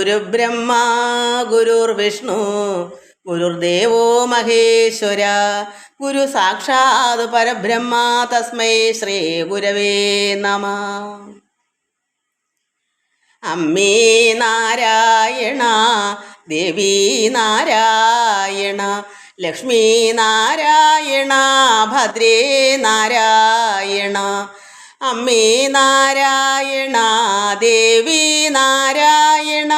ഗുരുബ്രഹ്മ ഗുരുർവിഷ്ണു ഗുരുദേവോ മഹേശ്വര ഗുരു സാക്ഷാത് പരബ്രഹ്മ തസ്മൈ ശ്രീ ഗുരവേ നമ. അമ്മേ നാരായണ ദേവി നാരായണ ലക്ഷ്മീ നാരായണ ഭദ്രേ നാരായണ അമ്മേ നാരായണ ദേവി നാരായണ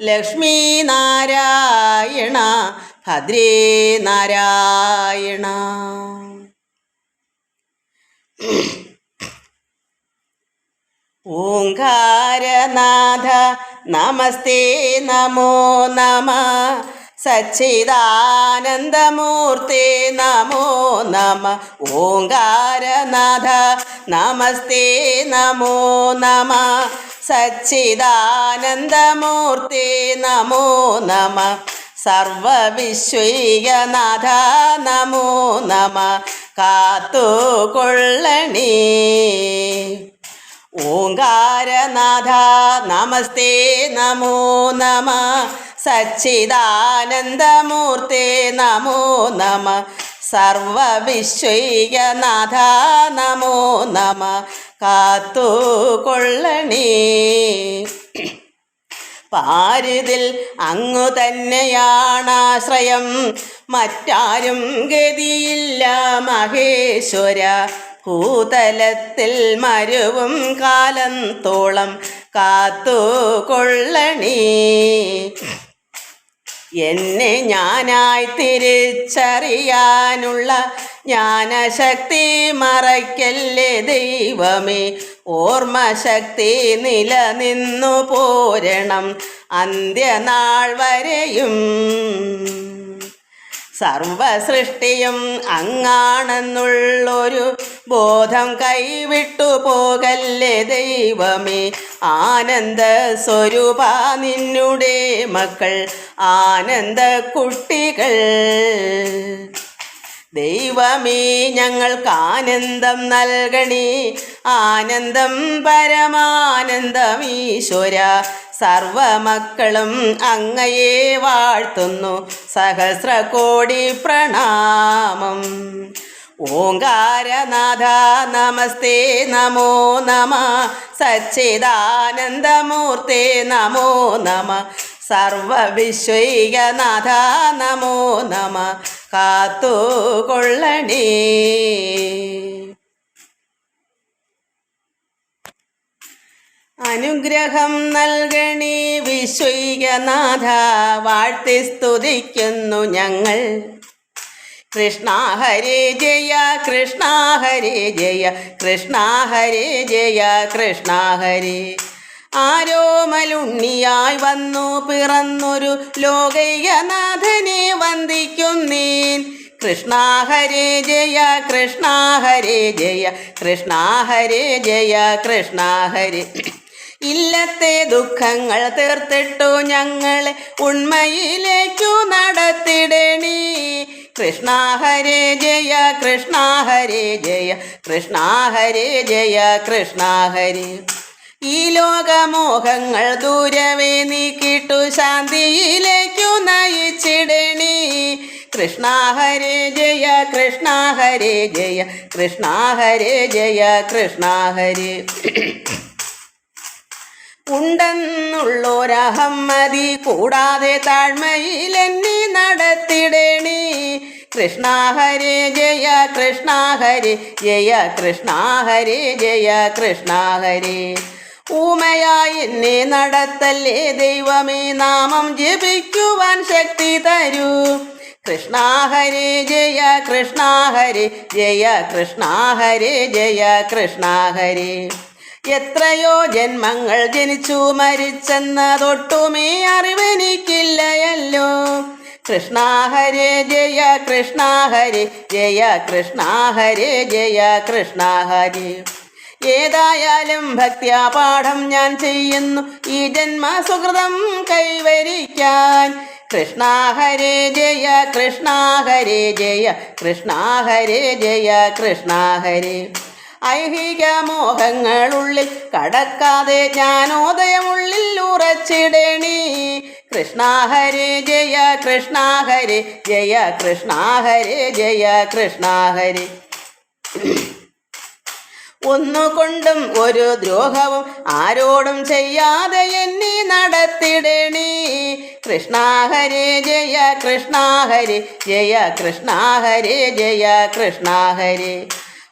ലക്ഷ്മി നാരായണ ഭദ്രേ നാരായണ. ഓങ്കാരനാഥ നമസ്തേ നമോ നമ സച്ചിദാനന്ദമൂർത്തേ നമോ നമ. ഓങ്കാരനാഥ നമസ്തേ നമോ നമ. സച്ചിദാനന്ദമൂർത്തേ നമോ നമ. സർവവിശ്വൈകനാഥ നമോ നമ. കാത്തുകൊള്ളണി. ഓങ്കാരനാഥ നമസ്തേ നമോ നമ. സച്ചിദാനന്ദമൂർത്തേ നമോ നമ. സർവവിശ്വൈകനാഥ നമോ. നമ കാത്തു കൊള്ളണേ പാരിതിൽ അങ്ങു തന്നെയാണാശ്രയം. മറ്റാരും ഗതിയില്ല മഹേശ്വര. ഭൂതലത്തിൽ മരുവും കാലം തോളം കാത്തുകൊള്ളണേ. എന്നെ ഞാനായി തിരിച്ചറിയാനുള്ള ജ്ഞാനശക്തി മറയ്ക്കല്ലേ ദൈവമേ. ഓർമ്മശക്തി നിലനിന്നു പോരണം അന്ത്യനാൾ വരെയും. സർവസൃഷ്ടിയും അങ്ങാണെന്നുള്ളൊരു ബോധം കൈവിട്ടു പോകല്ലേ ദൈവമേ? ആനന്ദ സ്വരൂപ നിന്നുടെ മക്കൾ ആനന്ദ കുട്ടികൾ ദൈവമേ ഞങ്ങൾക്ക് ആനന്ദം നൽകണേ. ആനന്ദം പരമാനന്ദം ഈശ്വര. സർവമക്കളും അങ്ങയെ വാഴ്ത്തുന്നു. സഹസ്രകോടി പ്രണാമം. ഓങ്കാരനാഥ നമസ്തേ നമോ നമ. സച്ചിദാനന്ദമൂർത്തേ നമോ നമ. സർവവിശ്വൈകനാഥ നമോ നമ. കാത്തുകൊള്ളണേ. അനുഗ്രഹം നൽകണി വിശ്വൈകനാഥ. വാഴ്ത്തി സ്തുതിക്കുന്നു ഞങ്ങൾ. കൃഷ്ണ ഹരേ ജയ കൃഷ്ണ ഹരേ ജയ കൃഷ്ണ ഹരേ ജയ കൃഷ്ണ ഹരേ ആരോമലുണ്ണിയായി വന്നു പിറന്നൊരു ലോകൈകനാഥനെ വന്ദിക്കുന്നേൻ. കൃഷ്ണ ഹരേ ജയ കൃഷ്ണ ഹരേ ജയ കൃഷ്ണ ഹരേ ജയ കൃഷ്ണ ഹരേ. ഇല്ലത്തെ ദുഃഖങ്ങൾ തീർത്തിട്ടു ഞങ്ങളെ ഉണ്മയിലേക്കു നടത്തിടണി. കൃഷ്ണ ഹരേ ജയ കൃഷ്ണ ഹരേ ജയ കൃഷ്ണ ഹരേ ജയ കൃഷ്ണ ഹരേ. ഈ ലോകമോഹങ്ങൾ ദൂരവേ കിട്ടു ശാന്തിയിലേക്കു നയിച്ചിടണി. കൃഷ്ണ ഹരേ ജയ കൃഷ്ണ ഹരേ ജയ കൃഷ്ണ ഹരേ ജയ കൃഷ്ണ ഹരേ. ഉണ്ടെന്നുള്ളോരഹമ്മതി കൂടാതെ താഴ്മയിൽ എന്നെ നടത്തിടണി. കൃഷ്ണ ഹരേ ജയ കൃഷ്ണ ഹരേ ജയ കൃഷ്ണ ഹരേ ജയ കൃഷ്ണ ഹരേ. ഊമയായി എന്നെ നടത്തല്ലേ ദൈവമേ നാമം ജപിക്കുവാൻ ശക്തി തരൂ. കൃഷ്ണ ഹരേ ജയ കൃഷ്ണ ഹരേ ജയ കൃഷ്ണ ഹരേ ജയ കൃഷ്ണ ഹരേ. എത്രയോ ജന്മങ്ങൾ ജനിച്ചു മരിച്ചെന്നതൊട്ടുമേ അറിവെനിക്കില്ലയല്ലോ. കൃഷ്ണ ഹരേ ജയ കൃഷ്ണ ഹരേ ജയ കൃഷ്ണ ഹരേ ജയ കൃഷ്ണ ഹരേ. ഏതായാലും ഭക്ത്യാ പാഠം ഞാൻ ചെയ്യുന്നു. ഈ ജന്മ ജന്മസുഹൃതം കൈവരിക്കാൻ. കൃഷ്ണ ഹരേ ജയ കൃഷ്ണ ഹരേ ജയ കൃഷ്ണ ഹരേ ജയ കൃഷ്ണ ഹരേ. ഐഹിക മോഹങ്ങളുള്ളിൽ കടക്കാതെ ജ്ഞാനോദയമുള്ളിൽ ഉറച്ചിടണേ. കൃഷ്ണ ഹരേ ജയ കൃഷ്ണ ഹരേ ജയ കൃഷ്ണ ഹരേ ജയ കൃഷ്ണ ഹരേ. ഒന്നുകൊണ്ടും ഒരു ദ്രോഹവും ആരോടും ചെയ്യാതെ എന്നി നടത്തിടണി. കൃഷ്ണ ഹരേ ജയ കൃഷ്ണ ഹരേ ജയ കൃഷ്ണ ഹരേ ജയ കൃഷ്ണ ഹരേ.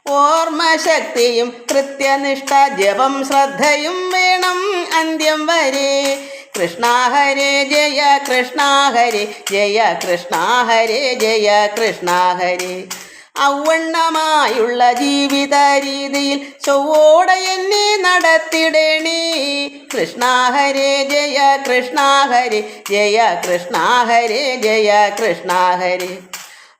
ഓർമ്മശക്തിയും കൃത്യനിഷ്ഠ ജപം ശ്രദ്ധയും വേണം അന്ത്യം വരെ. കൃഷ്ണ ഹരേ ജയ കൃഷ്ണ ഹരേ ജയ കൃഷ്ണ ഹരേ ജയ കൃഷ്ണ ഹരേ. ഔവണ്ണമായുള്ള ജീവിത രീതിയിൽ ചൊവ്വോടെ എന്നെ നടത്തിടണേ. കൃഷ്ണ ഹരേ ജയ കൃഷ്ണ ഹരേ ജയ കൃഷ്ണ ഹരേ ജയ കൃഷ്ണ ഹരേ.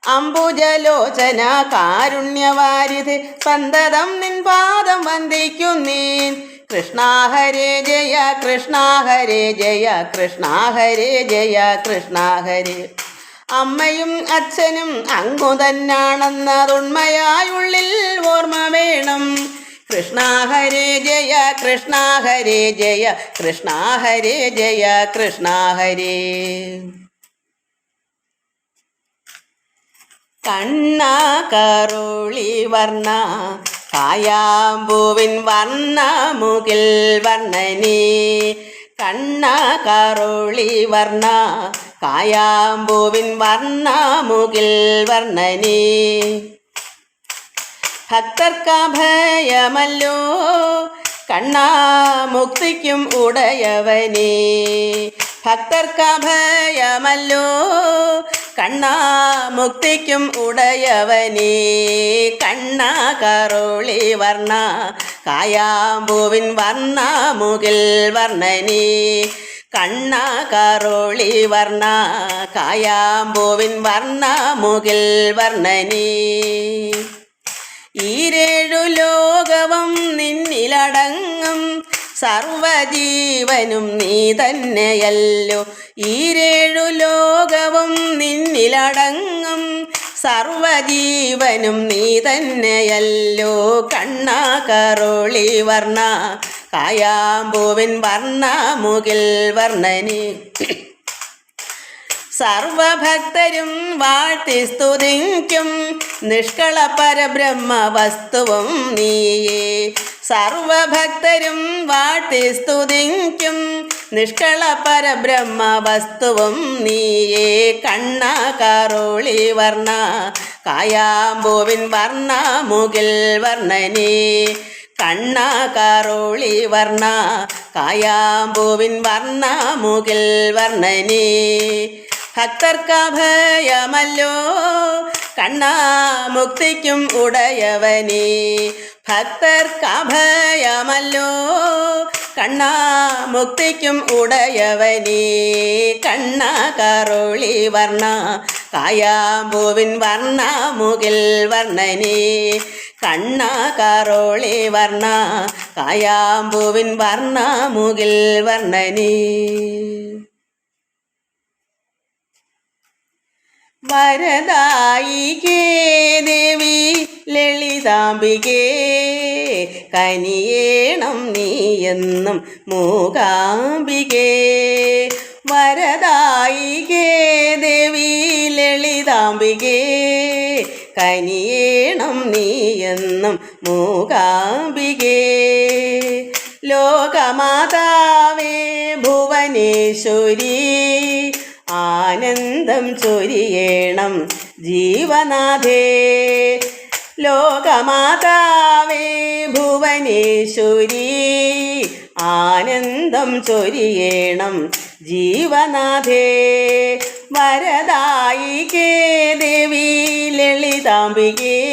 അംബുജലോചന കാരുണ്യവാരിത് സന്തതം നിൻ പാദം വന്ദിക്കുന്നേൻ. കൃഷ്ണ ജയ കൃഷ്ണ ഹരേ ജയ കൃഷ്ണ ഹരേ ജയ കൃഷ്ണ ഹരേ. അമ്മയും അച്ഛനും അങ്ങു തന്നാണെന്നതുണ്മയായുള്ളിൽ ഓർമ്മ വേണം. കൃഷ്ണ ഹരേ ജയ കൃഷ്ണ ഹരേ ജയ കൃഷ്ണ ഹരേ ജയ കൃഷ്ണ ഹരേ. കണ്ണ കരുളി വർണ കായാമ്പൂവിൻ വർണ മുകിൽ വർണനേ. കണ്ണ കരുളി വർണ കായാമ്പൂവിൻ വർണാമുകിൽ വർണനേ. ഭക്തർക്കഭയമല്ലോ കണ്ണാ മുക്തിക്കും ഉടയവനേ. ഭക്തർക്കഭയമല്ലോ കണ്ണാ മുക്തിക്കും ഉടയവനേ. കണ്ണ കറുളി വർണ കായാമ്പൂവിൻ വർണ മുകിൽ വർണനേ. കണ്ണ കറുളി വർണ കായാമ്പൂവിൻ വർണ മുകിൽ വർണനേ. ഈരേഴു ലോകവും നിന്നിലടങ്ങും സർവജീവനും നീ തന്നെയല്ലോ. ഈരേഴു ലോകവും നിന്നിലടങ്ങും സർവജീവനും നീ തന്നെയല്ലോ. കണ്ണ കറുളി വർണ കായാമ്പൂവിൻ വർണ മുകിൽ വർണനി. സർവഭക്തരും വാഴ്ത്തി സ്തുതിക്കും. നിഷ്കള പരബ്രഹ്മ വസ്തുവും നീയേ. സർവഭക്തരും വാഴ്ത്തി സ്തുതിക്കും. നിഷ്കള പരബ്രഹ്മ വസ്തുവും നീയേ. കണ്ണ കറുളി വർണ. കായാമ്പൂവിൻ വർണ മുകിൽ വർണനേ. കണ്ണ കറുളി വർണ കായാമ്പൂവിൻ വർണ മുകിൽ വർണനി. ഭക്തർക്കഭയമല്ലോ കണ്ണാ മുക്തിക്കും ഉടയവനി. ഭക്തർക്കഭയമല്ലോ കണ്ണാ മുക്തിക്കും ഉടയവനി. കണ്ണ കറുളി വർണ കായാമ്പൂവിൻ വർണ മുകിൽ വർണനേ. കണ്ണ കാറോളി വർണ കായാമ്പൂവിൻ വർണ മുകിൽ വർണനി. വരദായികേ ദേവി ലളിതാംബികേ കനിയേണം നീയെന്നും മൂകാംബികേ. വരദായികേ ദേവി ലളിതാംബികേ കനിയേണം നീയെന്നും മൂകാംബികേ. ലോകമാതാവേ ഭുവനേശ്വരി ആനന്ദം ചൊരിയേണം ജീവനാഥേ. ലോകമാതാവേ ഭുവനേശ്വരി ആനന്ദം ചൊരിയേണം ജീവനാഥേ. വരദായികേ ദേവി ലളിതാംബികേ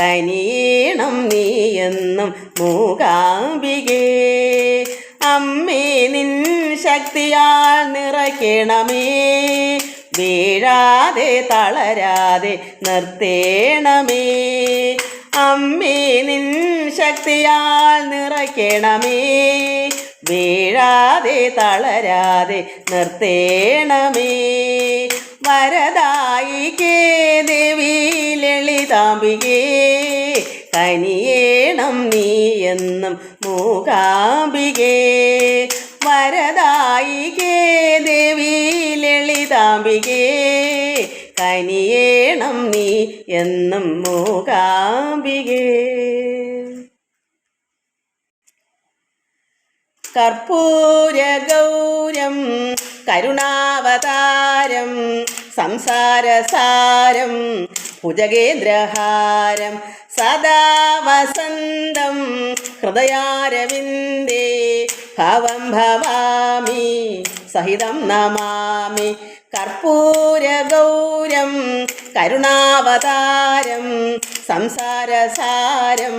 കനിയണം നീയെന്നും മൂകാംബികേ. അമ്മേ നിൻ ശക്തിയാൽ നിറയ്ക്കണമേ. വീഴാതെ തളരാതെ നിർത്തേണമേ. അമ്മേ നിൻ ശക്തിയാൽ നിറയ്ക്കണമേ. വീഴാതെ തളരാതെ നിർത്തേണമേ. വരദായികേ ദേവി ലളിതാംബികേ കനിയേണം നീ എന്നും മൂകാംബികേ വരദായികേ ദേവി മൂകാംബികേ കനിയേണം നീ എന്നും മൂകാംബികേ കർപ്പൂരഗൗരം കരുണാവതാരം സംസാരസാരം ഭുജഗേന്ദ്രഹാരം സദാ വസന്തം ഹൃദയാരവിന്ദേ ഭവം ഭവാമി സഹിതം നമാമി. കർപ്പൂരഗൗരം കരുണാവതാരം സംസാരസാരം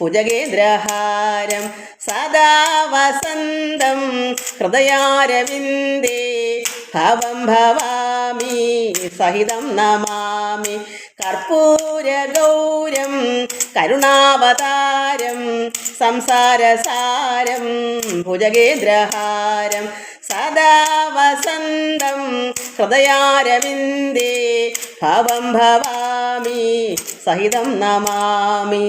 ഭുജഗേന്ദ്രഹാരം സദാ വസന്തം ഹൃദയാരവിന്ദേ ഭവം ഭവാമി സഹിതം നമാമി. കർപ്പൂരഗൗരം കരുണാവതാരം സംസാരസാരം ഭുജഗേന്ദ്രഹാരം സദാ വസന്തം ഹൃദയാരവിന്ദേ ഭവം ഭവാമി സഹിതം നമാമി.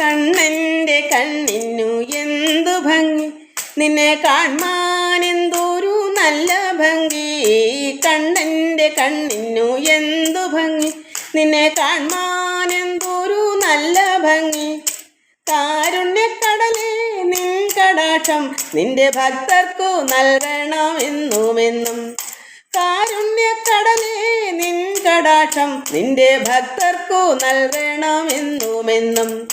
കണ്ണന്റെ കണ്ണിനു എന്തു ഭംഗി? നിന്നെ കാണാൻ എന്തൊരു നല്ല ഭംഗി? കണ്ണന്റെ കണ്ണിനു എന്തു ഭംഗി? നിന്നെ കാണാൻ എന്തൊരു നല്ല ഭംഗി. കാരുണ്യക്കടലേ നിൻ കടാക്ഷം നിന്റെ ഭക്തർക്കു നൽകണമെന്നുമെന്നും. കാരുണ്യക്കടലേ നിൻ കടാക്ഷം നിന്റെ ഭക്തർക്കു നൽകണമെന്നുമെന്നും.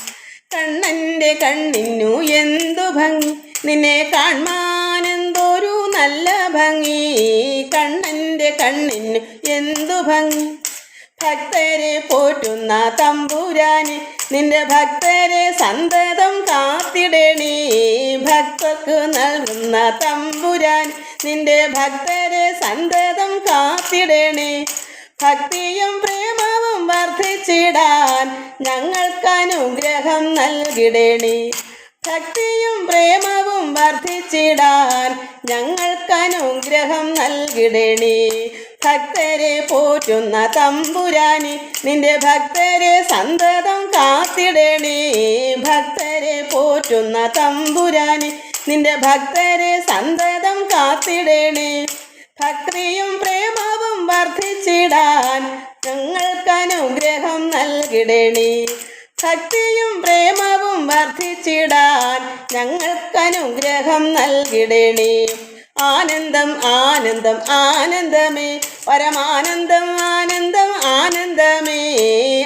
കണ്ണന്റെ കണ്ണിനു എന്തു ഭംഗി? നിന്നെ കാണാനെന്തൊരു നല്ല ഭംഗി? കണ്ണന്റെ കണ്ണിനു എന്തു ഭംഗി? ഭക്തരെ പോറ്റുന്ന തമ്പുരാനെ നിന്റെ ഭക്തരെ സന്തതം കാത്തിടണേ. ഭക്തക്ക് നൽകുന്ന തമ്പുരാൻ നിന്റെ ഭക്തരെ സന്തതം കാത്തിടണേ. ഭക്തിയും പ്രേമവും വർദ്ധിച്ചിടാൻ ഞങ്ങൾക്ക് അനുഗ്രഹം നൽകിടണേ. ഭക്തിയും പ്രേമവും വർദ്ധിച്ചിടാൻ ഞങ്ങൾക്ക് അനുഗ്രഹം നൽകിടണേ. ഭക്തരെ പോറ്റുന്ന തമ്പുരാനി നിന്റെ ഭക്തരെ സന്തതം കാത്തിടണേ. ഭക്തരെ പോറ്റുന്ന തമ്പുരാനി നിന്റെ ഭക്തരെ സന്തതം കാത്തിടണേ. ഭക്തിയും പ്രേമവും വർദ്ധിച്ചിടാൻ ഞങ്ങൾക്ക് അനുഗ്രഹം നൽകിടണേ. ഭക്തിയും പ്രേമവും വർദ്ധിച്ചിടാൻ ഞങ്ങൾക്ക് അനുഗ്രഹം നൽകിടണേ. ആനന്ദം ആനന്ദം ആനന്ദമേ. പരമാനന്ദം ആനന്ദം ആനന്ദമേ.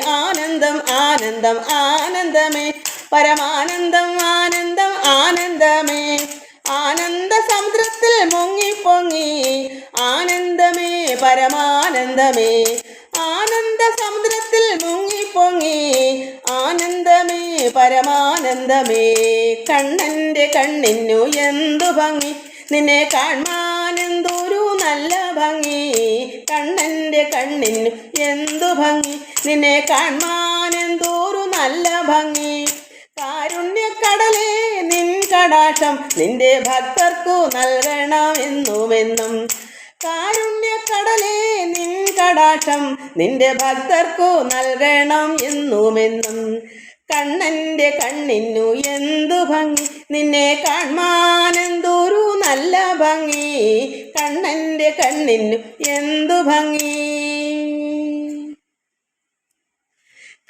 ആനന്ദം ആനന്ദം ആനന്ദമേ. പരമാനന്ദം ആനന്ദം ആനന്ദമേ. ആനന്ദ സമുദ്രത്തിൽ മുങ്ങി പൊങ്ങി. ആനന്ദമേ പരമാനന്ദമേ. ആനന്ദ സമുദ്രത്തിൽ മുങ്ങി പൊങ്ങി. ആനന്ദമേ പരമാനന്ദമേ. കണ്ണന്റെ കണ്ണിനു എന്തു ഭംഗി. നിന്നെ കാണാനെന്തൊരു നല്ല ഭംഗി. കണ്ണന്റെ കണ്ണിന് എന്തു ഭംഗി. നിന്നെ കാണാനെന്തൊരു നല്ല ഭംഗി. കാരുണ്യക്കടലേ നിൻ കടാക്ഷം നിന്റെ ഭക്തർക്കു നൽകണമെന്നുമെന്നും. കാരുണ്യക്കടലേ നിൻ കടാക്ഷം നിന്റെ ഭക്തർക്കു നൽകണം എന്നുമെന്നും കണ്ണന്റെ കണ്ണിനു എന്തു ഭംഗി. നിന്നെ കാണാനെന്തു ഭംഗി. കണ്ണന്റെ കണ്ണിനു എന്തു ഭംഗി?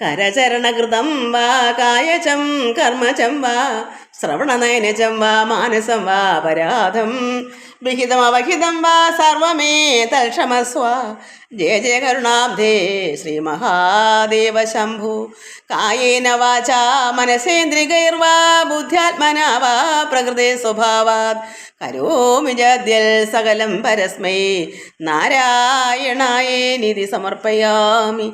കരചരണകൃതം വാ കായചം കർമ്മചം വാ ശ്രവണനയനചം വാ മാനസം വാ പരാധം. വിഹിതം അവഹിതം വാ സർവമേ തൽക്ഷമസ്വ. ജയ ജയ കരുണാബ്ധേ ശ്രീ മഹാദേവ ശംഭു. കായേന വാച മനസേന്ദ്രികൈർവാ ബുദ്ധ്യാത്മനാ വാ പ്രകൃതി സ്വഭാവാത്. കരോമി ജദ്യൽ സകലം പരസ്മൈ. നാരായണായേ നിധി സമർപ്പയാമി.